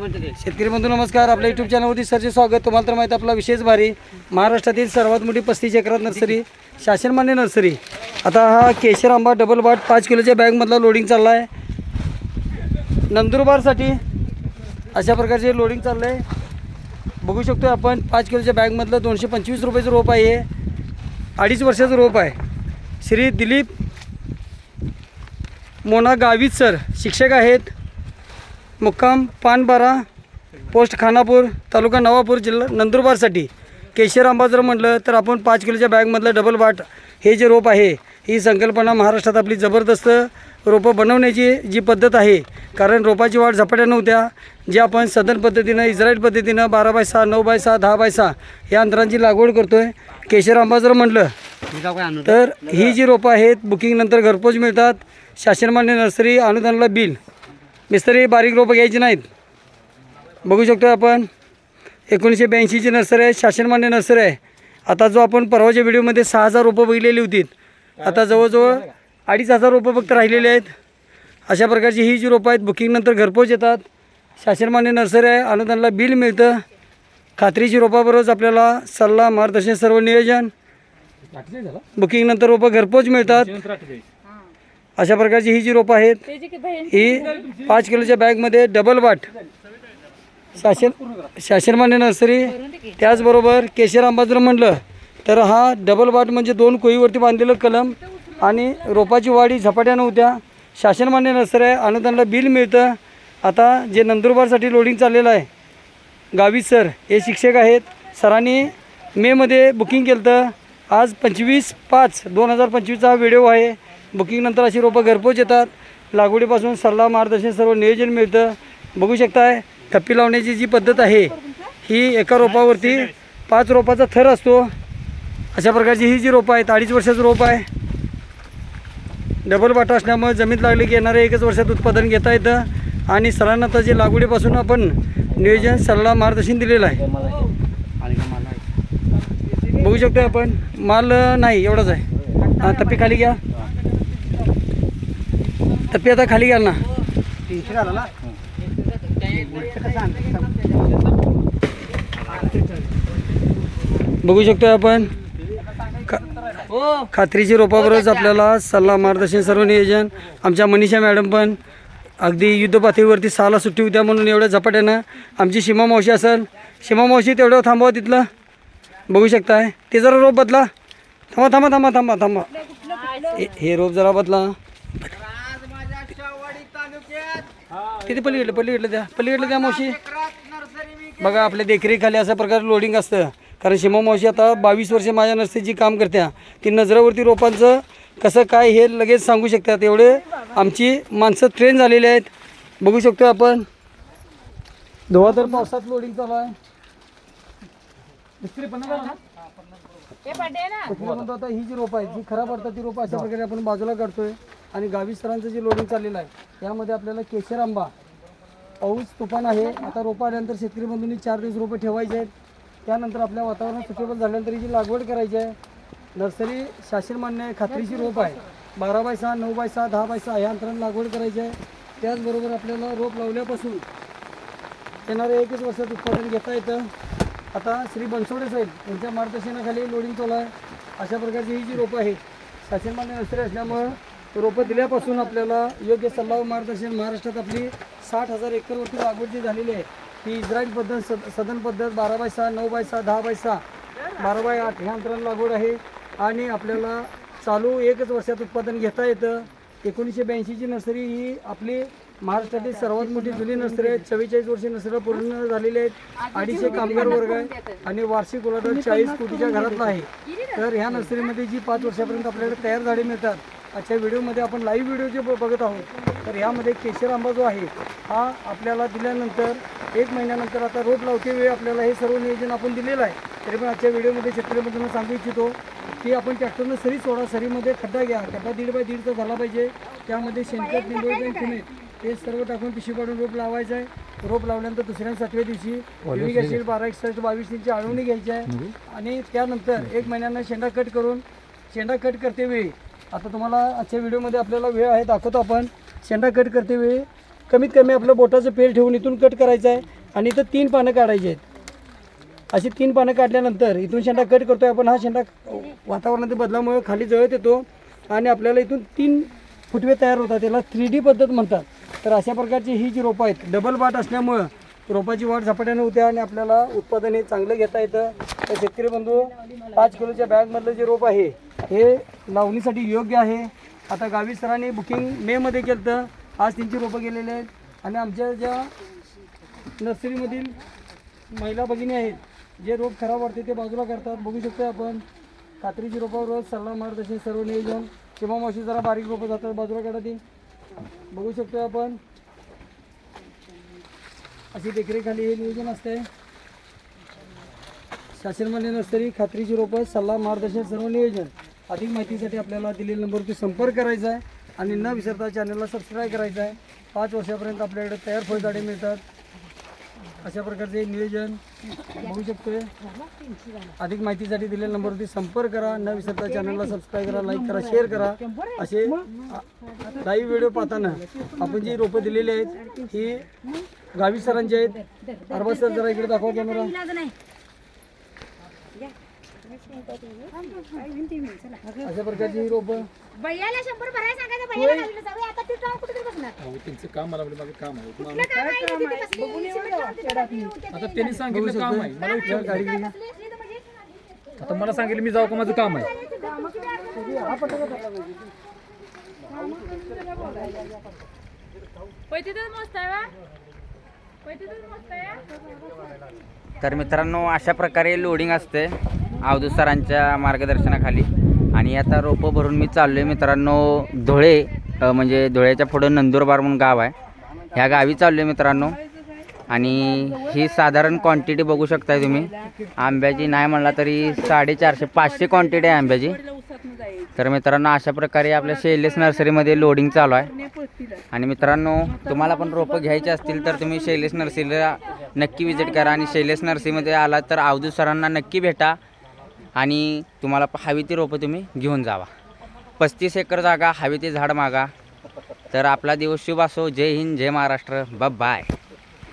शेतकरी बंधू नमस्कार. आपल्या युट्यूब चॅनलवरती सरचे स्वागत. तुम्हाला तर माहिती आपला विशेष भारी महाराष्ट्रातील सर्वात मोठी पस्तीस एकरात नर्सरी शासनमान्य नर्सरी. आता हा केशर आंबा डबल बाट पाच किलोच्या बॅगमधला लोडिंग चालला आहे नंदुरबारसाठी अशा प्रकारचे लोडिंग चाललं आहे बघू शकतो आपण पाच किलोच्या बॅगमधलं दोनशे पंचवीस रुपयाचं रोप आहे. अडीच वर्षाचं रोप आहे. श्री दिलीप मोना गावित सर शिक्षक आहेत. मुक्काम पानबारा पोस्ट खानापूर तालुका नवापूर जिल्हा नंदुरबारसाठी. केशर आंबाजर म्हटलं तर आपण पाच किलोच्या बॅगमधलं डबल बाट हे जे रोप आहे ही संकल्पना महाराष्ट्रात आपली जबरदस्त रोपं बनवण्याची जी पद्धत आहे कारण रोपाची वाढ झपाट्या नव्हत्या जे आपण सदन पद्धतीनं इस्रायल पद्धतीनं बारा बाय सहा नऊ बाय सहा दहा बाय सहा या अंतरांची लागवड करतो आहे केशर आंबा जर म्हटलं तर ही जी रोपं आहेत बुकिंगनंतर घरपोच मिळतात शासनमान्य नर्सरी अनुदानाला बिल. मिस्त्री बारीक रोपं घ्यायची नाहीत. बघू शकतो आपण. एकोणीसशे ब्याऐंशीची नर्सरी आहे शासनमान्य नर्सरी आहे. आता जो आपण परवाच्या व्हिडिओमध्ये सहा हजार रोपं बघितलेली होती. आता जवळजवळ अडीच हजार रोपं फक्त राहिलेले आहेत. अशा प्रकारची ही जी रोपं आहेत बुकिंगनंतर घरपोच येतात. शासनमान्य नर्सरी आहे अनुदानाला बिल मिळतं. खात्रीची रोपाबरोबरच आपल्याला सल्ला मार्गदर्शन सर्व नियोजन. बुकिंगनंतर रोपं घरपोच मिळतात. अशा प्रकारची ही जी रोपं आहेत ही पाच किलोच्या बॅगमध्ये डबल बाट शासन शासनमान्य नर्सरी त्याचबरोबर केशर आंबा जर म्हटलं तर हा डबल बाट म्हणजे दोन कोळीवरती बांधलेलं कलम आणि रोपाची वाढी झपाट्या नव्हत्या. शासनमान्य नर्सरी आहे अनुदानाला बिल मिळतं. आता जे नंदुरबारसाठी लोडिंग चाललेलं आहे गावी सर हे शिक्षक आहेत. सरांनी मेमध्ये बुकिंग केलं तर आज पंचवीस पाच दोन हजार पंचवीसचा हा व्हिडिओ आहे. बुकिंगनंतर अशी रोपं घरपोच येतात. लागवडीपासून सल्ला मार्गदर्शन सर्व नियोजन मिळतं. बघू शकताय थप्पी लावण्याची जी पद्धत आहे ही एका रोपावरती पाच रोपाचा थर असतो. अशा प्रकारची ही जी रोपं आहेत अडीच वर्षाचं रोप आहे. डबल बाटा असल्यामुळे जमीन लागली की येणाऱ्या एकच वर्षात उत्पादन घेता येतं. आणि सरांना त्याची जे लागवडीपासून आपण नियोजन सल्ला मार्गदर्शन दिलेलं आहे. बघू शकतो आपण. माल नाही एवढाच आहे. हां तप्पी खाली घ्या. टप्पी आता खाली घ्या ना. बघू शकतो आपण. खा- खात्रीची रोपाबरोबरच आपल्याला सल्ला मार्गदर्शन सर्व नियोजन. आमच्या मनीषा मॅडम पण अगदी युद्ध पातळीवरती सहाला सुट्टी होत्या म्हणून एवढ्या झपाट्यानं आमची सीमा मावशी असेल. सीमा मावशी तेवढं थांबवा तिथलं. बघू शकताय. ते जरा रोप बदला. थांबा थांबा थांबा थांबा थांबा. हे- हे रोप जरा बदला. तिथे पलीकडलं पलीकडलं द्या पलीकडलं द्या मावशी. बघा आपल्या देखरेखीखाली अशा प्रकारे लोडिंग असतं. कारण शिमा मावशी आता बावीस वर्षे माझ्या नर्सरीची काम करत्या. ती नजरावरती रोपांचं कसं काय हे लगेच सांगू शकतात. एवढे आमची माणसं ट्रेन झालेली आहेत. बघू शकतो आपण. धुवा तर पावसात लोडिंग चालू आहे. आहे ना? म्हणतो आता ही जी रोपं आहेत जी खराब पडतात ती रोपं अशा प्रकारे आपण बाजूला काढतोय. आणि गावी सरांचं जे लोडिंग चाललेलं आहे यामध्ये आपल्याला केशर आंबा पाऊस तुफान आहे. आता रोपं आल्यानंतर शेतकरी बंधूंनी चार दिवस रोपं ठेवायचे आहेत. त्यानंतर आपल्या वातावरणात सुटेबल झाल्यानंतर हिची लागवड करायची आहे नर्सरी शासन मान्य आहे खात्रीची रोप आहे. बारा बाय सहा नऊ बाय सहा दहा बाय सहा या अंतराने लागवड करायची आहे. त्याचबरोबर आपल्याला रोप लावल्यापासून येणाऱ्या एकच वर्षात उत्पादन घेता येतं. आता श्री बनसोडे साहेब यांच्या मार्गदर्शनाखाली लोडिंग चालू आहे. अशा प्रकारची ही जी रोपं आहेत शासनमान्य नर्सरी असल्यामुळं रोपं दिल्यापासून आपल्याला योग्य सल्ला व मार्गदर्शन महाराष्ट्रात आपली साठ हजार एकरवरती लागवड जी झालेली आहे ही इस्रायल पद्धत सद सदन पद्धत बारा बाय सहा नऊ बाय सहा दहा बाय सहा बारा बाय आठ ह्या अंतराने लागवड आहे. आणि आपल्याला चालू एकच वर्षात उत्पादन घेता येतं. एकोणीसशे ब्याऐंशीची नर्सरी ही आपली महाराष्ट्रातील सर्वात मोठी जुनी नर्सरी आहे चव्वेचाळीस वर्षे नर्सरी पूर्ण झालेली आहेत. अडीचशे कामगार वर्ग आहे आणि वार्षिक उलाढाल चाळीस कोटीच्या घरातला आहे. तर ह्या नर्सरीमध्ये जी पाच वर्षापर्यंत आपल्याला तयार झाडे मिळतात आजच्या व्हिडिओमध्ये आपण लाईव्ह व्हिडिओ जे बघत आहोत तर ह्यामध्ये केशर आंबा जो आहे हा आपल्याला दिल्यानंतर एक महिन्यानंतर आता रोप लावते वेळी आपल्याला हे सर्व नियोजन आपण दिलेलं आहे. तरी पण आजच्या व्हिडिओमध्ये शेतकऱ्यांबद्दल सांगू इच्छितो की आपण ट्रॅक्टरनं सरी सोडा सरीमध्ये खड्डा घ्या. खड्डा दीड बाय दीडचा झाला पाहिजे. त्यामध्ये शेणखत निंदोळी आणि हे सर्व टाकून पिशवी पाडून रोप लावायचं आहे. रोप लावल्यानंतर दुसऱ्या सातव्या दिवशी युनिक ॲसिड बारा एकसष्ट बावीस इंची आळवणी घ्यायची आहे. आणि त्यानंतर एक महिन्यानं शेंडा कट करून शेंडा कट करते वेळी आता तुम्हाला आजच्या व्हिडिओमध्ये आपल्याला वेळ आहे दाखवतो आपण. शेंडा कट करते वेळी कमीत कमी आपलं बोटाचं पेर ठेवून इथून कट करायचं आहे आणि इथं तीन पानं काढायची आहेत. अशी तीन पानं काढल्यानंतर इथून शेंडा कट करतोय आपण. हा शेंडा वातावरणातील बदलामुळे खाली जळत येतो आणि आपल्याला इथून तीन फुटवे तयार होतात. त्याला थ्री डी पद्धत म्हणतात. तर अशा प्रकारची ही जी रोपं आहेत डबल बाट असल्यामुळं रोपाची वाढ झपाट्याने होते आणि आपल्याला उत्पादन हे चांगलं घेता येतं. तर शेतकरी बंधू पाच किलोच्या बॅगमधलं जे रोप आहे हे लावणीसाठी योग्य आहे. आता गावी सरांनी बुकिंग मेमध्ये केलं तर आज त्यांची रोपं गेलेली आहेत. आणि आमच्या ज्या नर्सरीमधील महिला भगिनी आहेत जे रोप खराब वाटते ते बाजूला करतात. बघू शकतो आपण कात्रीची रोपावर रोज सल्ला मार्गदर्शन सर्व नियोजन. किंवा मावशी जरा बारीक रोपं जातात बाजूला काढा ती. बघू शकतो आपण. अशी देखरेखाली हे नियोजन असते शासनमान्य नर्सरी खात्रीची रोपं सल्ला मार्गदर्शन सर्व नियोजन. अधिक माहितीसाठी आपल्याला दिलेल्या नंबरवरती संपर्क करायचा आहे. आणि न विसरता चॅनलला सबस्क्राईब करायचं आहे. पाच वर्षापर्यंत आपल्याकडे तयार फळझाडे मिळतात. अशा प्रकारचे नियोजन बघू शकतोय. अधिक माहितीसाठी दिलेल्या नंबरवरती संपर्क करा. न विसरता चॅनलला सबस्क्राईब करा लाईक करा शेअर करा. असे लाईव्ह व्हिडिओ पाहताना आपण जी रोपं दिलेली आहेत ही गावी सरांची आहेत. अरबा सर जरा इकडे दाखवा कॅमेरा अशा प्रकारची रोपं? भैयाला शंभर भरायला सांगायचं भैयाला घालून जाऊया आता ती कुठे तरी बसणार. त्यांचं काम मला माझं काम आहे. काम आता ती- त्यांनी सांगितलं काम आहे. मला गाडी म्हणजे आता मला सांगितलं मी जाऊ का माझं काम आहे? तर मित्रांनो अशा प्रकारे लोडिंग असते अवधूत सरांच्या मार्गदर्शनाखाली. आणि आता रोपं भरून मी चाललो आहे मित्रांनो धुळे म्हणजे धुळ्याच्या पुढं नंदुरबार म्हणून गाव आहे. ह्या गावी चाललो आहे मित्रांनो. आणि ही साधारण क्वांटिटी बघू शकताय तुम्ही. आंब्याची नाही म्हणला तरी साडेचारशे पाचशे क्वांटिटी आहे आंब्याची. तर मित्रांनो अशा प्रकारे आपल्या शैलेश नर्सरीमध्ये लोडिंग चालू आहे. आणि मित्रांनो तुम्हाला पण रोपं घ्यायची असतील तर तुम्ही शैलेश नर्सरीला नक्की विजिट करा. आणि शैलेश नर्सरीमध्ये आलात तर अवधूत सरांना नक्की भेटा. आणि तुम्हाला हवी ती रोपं तुम्ही घेऊन जावा. पस्तीस एकर जागा हवी ते झाड मागा. तर आपला दिवस शुभ असो. जय हिंद जय महाराष्ट्र. बाय